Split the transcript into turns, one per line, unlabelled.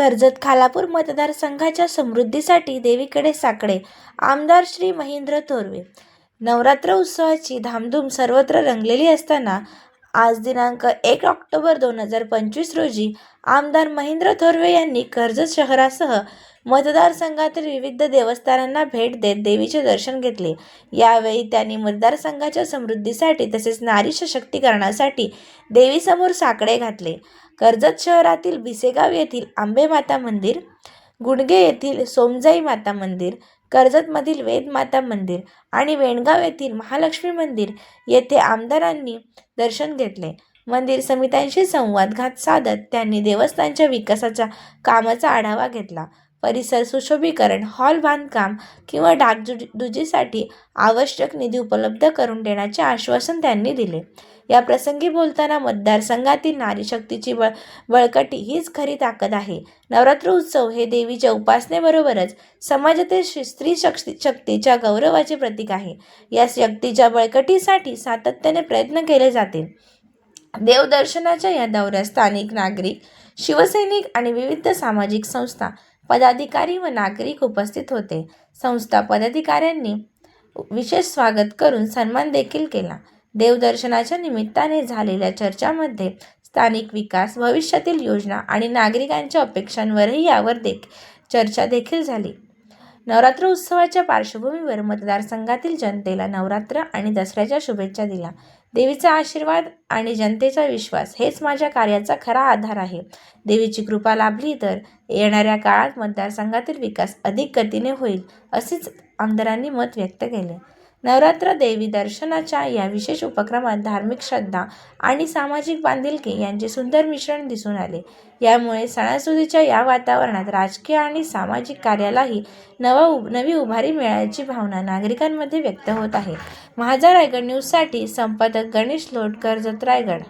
कर्जत खालापूर मतदारसंघाच्या समृद्धीसाठी देवीकडे साकडे. आमदार श्री महेंद्र थोरवे. नवरात्र उत्सवाची धामधूम सर्वत्र रंगलेली असताना आज दिनांक एक ऑक्टोबर दोन हजार पंचवीस रोजी आमदार महेंद्र थोरवे यांनी कर्जत शहरासह मतदारसंघातील विविध देवस्थानांना भेट देत देवीचे दर्शन घेतले. यावेळी त्यांनी मतदारसंघाच्या समृद्धीसाठी तसेच नारी सशक्तीकरणासाठी देवीसमोर साकडे घातले. कर्जत शहरातील भिसेगाव येथील आंबे माता मंदिर गुडगे येथील सोमजाई माता मंदिर कर्जतमधील वेदमाता मंदिर आणि वेणगाव येथील महालक्ष्मी मंदिर येथे आमदारांनी दर्शन घेतले. मंदिर समित्यांशी संवाद घात साधत त्यांनी देवस्थानच्या विकासाच्या कामाचा आढावा घेतला. परिसर सुशोभीकरण हॉल बांधकाम किंवा डागडुजीसाठी आवश्यक निधी उपलब्ध करून देण्याचे आश्वासन त्यांनी दिले. या प्रसंगी बोलताना मतदारसंघातील नारी शक्तीची बळ बळकटी हीच खरी ताकद आहे. नवरात्र उत्सव हे देवीच्या उपासनेबरोबरच समाजातील स्त्री शक्ती शक्तीच्या गौरवाचे प्रतीक आहे. या शक्तीच्या बळकटीसाठी सातत्याने प्रयत्न केले जातील देवदर्शनाच्या या दौऱ्यात स्थानिक नागरिक शिवसैनिक आणि विविध सामाजिक संस्था पदाधिकारी व नागरिक उपस्थित होते. संस्था पदाधिकाऱ्यांनी विशेष स्वागत करून सन्मान देखील केला. देवदर्शनाच्या निमित्ताने झालेल्या चर्चामध्ये स्थानिक विकास भविष्यातील योजना आणि नागरिकांच्या अपेक्षांवरही यावर देख चर्चा देखील झाली. नवरात्र उत्सवाच्या पार्श्वभूमीवर मतदारसंघातील जनतेला नवरात्र आणि दसऱ्याच्या शुभेच्छा दिल्या. देवीचा आशीर्वाद आणि जनतेचा विश्वास हेच माझ्या कार्याचा खरा आधार आहे. देवीची कृपा लाभली तर येणाऱ्या काळात मतदारसंघातील विकास अधिक गतीने होईल असेच आमदारांनी मत व्यक्त केले. नवरात्र देवी दर्शनाच्या या विशेष उपक्रमात धार्मिक श्रद्धा आणि सामाजिक बांधिलकी यांचे सुंदर मिश्रण दिसून आले. यामुळे सणासुदीच्या या वातावरणात राजकीय आणि सामाजिक कार्यालाही नवा उभ नवी उभारी मिळाल्याची भावना नागरिकांमध्ये व्यक्त होत आहे. महाजा रायगड न्यूजसाठी संपादक गणेश लोटकर जत रायगड.